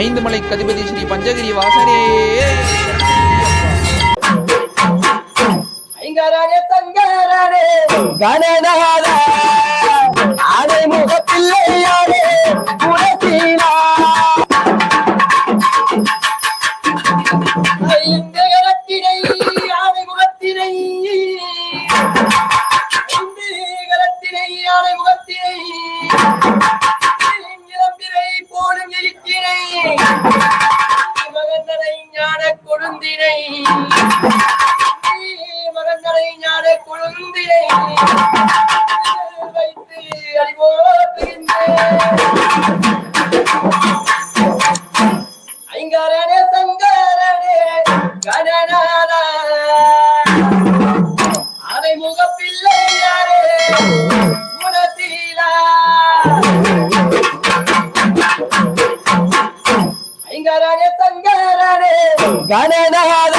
ஐந்து மலை கதிபதி ஸ்ரீ பஞ்சகிரி வாசனே. ஐங்கரனே தங்கரனே கணநாத அடைமுக முகத்தினை. ஞான குழந்தையை வைத்து அறிவோத்துகின்றேன் ஐங்கரனே சங்கரனே கணநாதா அதை முகப்பிள்ளையாரே குணசீலா. ஐங்கரனே சங்கரனே கணநாத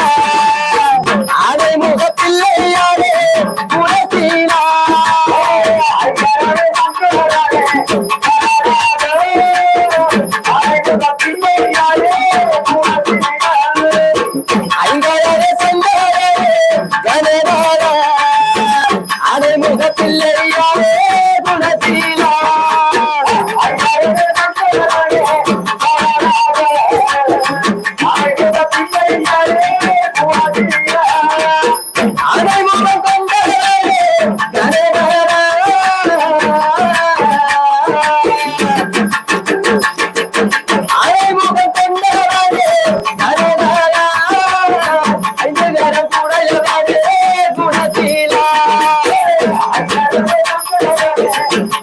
పిల్లయ్యారే గుణశీలా. Thank you.